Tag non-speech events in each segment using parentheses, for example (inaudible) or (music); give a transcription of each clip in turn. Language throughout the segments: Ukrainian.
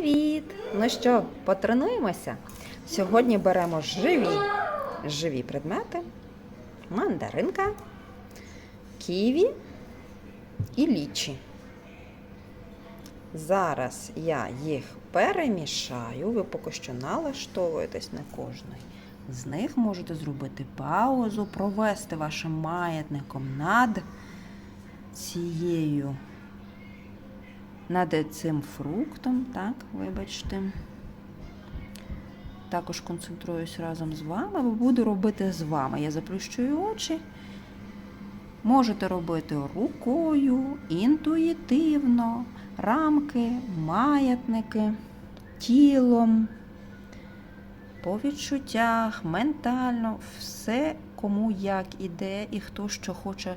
Привіт! Ну що, потренуємося? Сьогодні беремо живі, живі предмети, мандаринка, ківі і лічі. Зараз я їх перемішаю, ви поки що налаштовуєтесь на кожний. З них можете зробити паузу, провести вашим маятником над цією над цим фруктом, так, вибачте. Також концентруюсь разом з вами, бо буду робити з вами. Я заплющую очі. Можете робити рукою, інтуїтивно, рамки, маятники, тілом, по відчуттях, ментально, все кому як іде і хто що хоче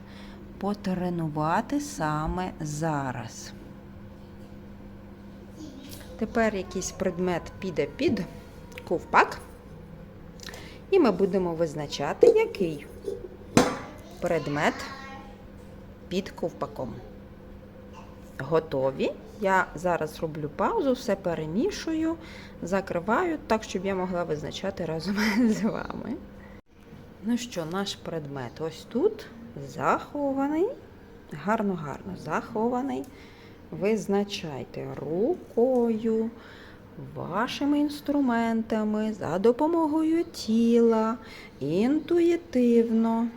потренувати саме зараз. Тепер якийсь предмет піде під ковпак, і ми будемо визначати, який предмет під ковпаком. Готові? Я зараз роблю паузу, все перемішую, закриваю так, щоб я могла визначати разом (laughs) з вами. Ну що, наш предмет ось тут захований, гарно-гарно захований. Визначайте рукою, вашими інструментами, за допомогою тіла, інтуїтивно.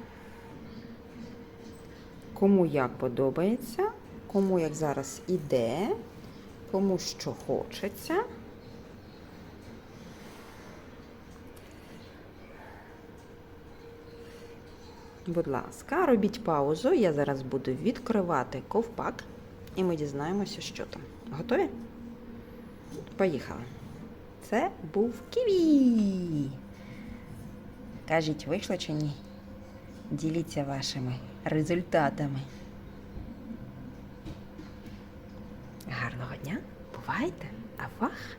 Кому як подобається, кому як зараз іде, кому що хочеться. Будь ласка, робіть паузу. Я зараз буду відкривати ковпак. І ми дізнаємося, що там. Готові? Поїхали. Це був ківі. Кажіть, вийшло чи ні? Діліться вашими результатами. Гарного дня! Бувайте! Авах!